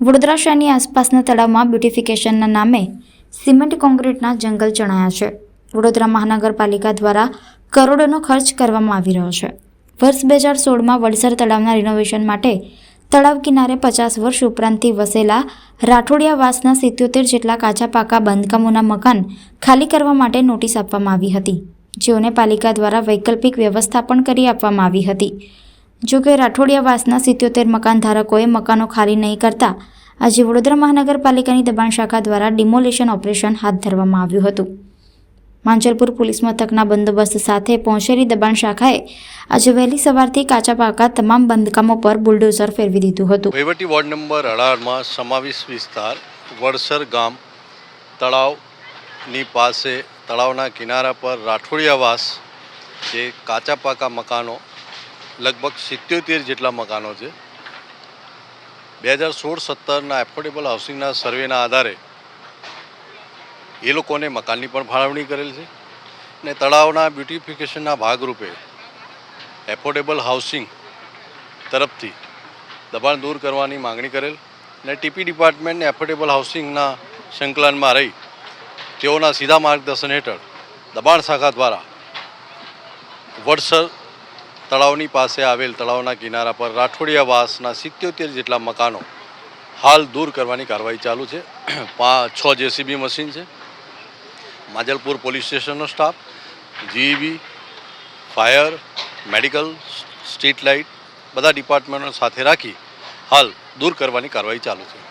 વડોદરા શહેરની આસપાસના તળાવમાં બ્યુટિફિકેશનના નામે સિમેન્ટ કોન્ક્રીટના જંગલ ચણાયા છે. વડોદરા મહાનગરપાલિકા દ્વારા કરોડોનો ખર્ચ કરવામાં આવી રહ્યો છે. વર્ષ બે હજાર સોળમાં વડસર તળાવના રિનોવેશન માટે તળાવ કિનારે પચાસ વર્ષ ઉપરાંતથી વસેલા રાઠોડિયાવાસના સિત્યોતેર જેટલા કાચા પાકા બાંધકામોના મકાન ખાલી કરવા માટે નોટિસ આપવામાં આવી હતી. જેઓને પાલિકા દ્વારા વૈકલ્પિક વ્યવસ્થા પણ કરી આપવામાં આવી હતી. જો કે રાઠોડિયાવાસના સિત્યોતેર મકાન ધારકોએ મકાનો ખાલી નહીં કરતા, આજે વડોદરા મહાનગરપાલિકાની દબાણ શાખા દ્વારા ડિમોલેશન ઓપરેશન હાથ ધરવામાં આવ્યું હતું. માંજલપુર પોલીસ મથકના બંદોબસ્ત સાથે પહોંચેલી દબાણ શાખાએ આજે વહેલી સવારથી કાચા પાકા તમામ બાંધકામો પર બુલડોઝર ફેરવી દીધું હતું. વહીવટી વોર્ડ નંબર અઢારમાં સમાવેશ વિસ્તાર વડસર ગામ તળાવની પાસે તળાવના કિનારા પર રાઠોડિયાવાસ, જે કાચા પાકા મકાનો, લગભગ સિત્યોતેર જેટલા મકાનો છે. બે હજાર સોળ સત્તરના એફોર્ડેબલ હાઉસિંગના સર્વેના આધારે એ લોકોને મકાનની પણ ફાળવણી કરેલ છે ને તળાવના બ્યુટિફિકેશનના ભાગરૂપે એફોર્ડેબલ હાઉસિંગ તરફથી દબાણ દૂર કરવાની માંગણી કરેલ ને ટીપી ડિપાર્ટમેન્ટને એફોર્ડેબલ હાઉસિંગના સંકલનમાં રહી તેઓના સીધા માર્ગદર્શન હેઠળ દબાણ શાખા દ્વારા વડસર તળાવની પાસે આવેલ તળાવના કિનારા પર રાઠોડિયાવાસના સિત્યોતેર જેટલા મકાનો હાલ દૂર કરવાની કાર્યવાહી ચાલુ છે. પા છ જેસીબી મશીન છે. Majalpur police સ્ટેશનનો staff GEB fire, medical, street light બધા ડિપાર્ટમેન્ટો સાથે રાખી હાલ દૂર કરવાની કાર્યવાહી ચાલુ છે.